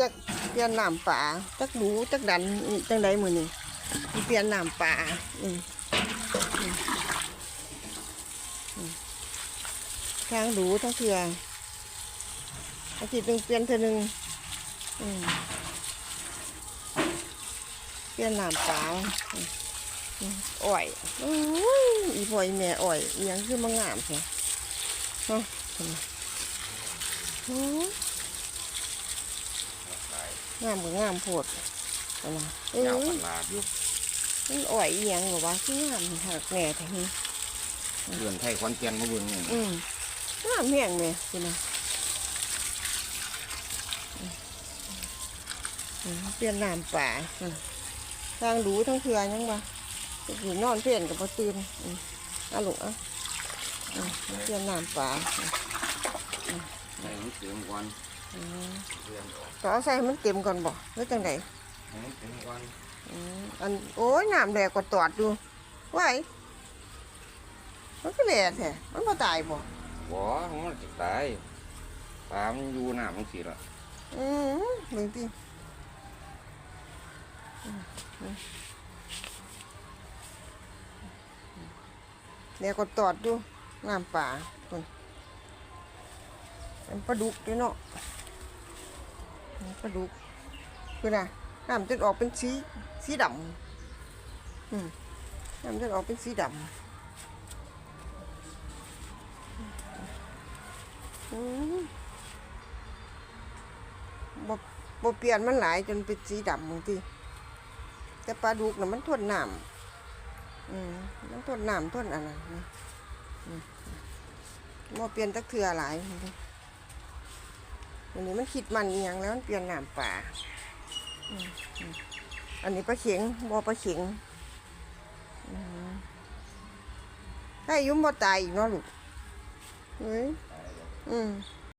จักเปลี่ยนน้ำป่าจักดูจักดันจังไดมือนี้สิเปลี่ยนน้ำป่าอืมอืมอืมทางดูทั้งเทื่ออาทิตย์หนึ่งเปลี่ยนเทื่อหนึงเปลี่ยนน้ำป่าอืมอืมอ้อยอีพ่อยแม่อ้อยยังคือมางงามแท้เนาะเห็นไหมโอ้ย งามก็งามโพดเอาล่ะเอ้ยาวยขนาดอยู่มันอ่อยอีหยังหรอวะคืองามหักแหน่แท้นี้เดือนไทยขอนแก่นมาเบิ่งนี่อืมงามแห้งเลยสินะอืมอืมเปลี่ยนน้ำป่าอืมทางดูทั้งเทือยังวะสินอนเพียนกับปตื่นอืมเอาลูกเอะเปลี่ยนน้ำป่าอืมให้มันเต็มก่อนอืมเดือนออ กก็เอาใส่ให้มันเต็มก่อนบ่หรือจังไดให้มันเต็มก่อนอืมอันโอ้ยน้ำแดงกว่าตอดดูไหวมันก็แหล่แท้มันบ่ตายบ่บ่มันจะตายปลามันอยู่น้ำมันสิละอืมเบิ่งติอืมอืมแดงกว่าตอดดูน้ำป่าคนเป็นปลาดุกเด้อเนาะ ปลาดุกคือนะน้ำจะออกเป็นสีสีดำอืมน้ำจะออกเป็นสีดำอืมบ่บ่เปลี่ยนมันหลายจนเป็นสีดำบางทีแต่ปลาดุกน่ะมันทนน้ำอืมมันทนน้ำทนอันนั้นะบ่เปลี่ยนตักเทือหลายบางที อันนี้มันคิดมันอีหยังแล้วมันเปลี่ยนน้ำป่าอืมอืมอันนี้ปลาเข็งบ่ปลาเข็งอืมถ้าอายุ่มบ่ตายอีกเนาะลูกเฮ้ยตายแล้วอืม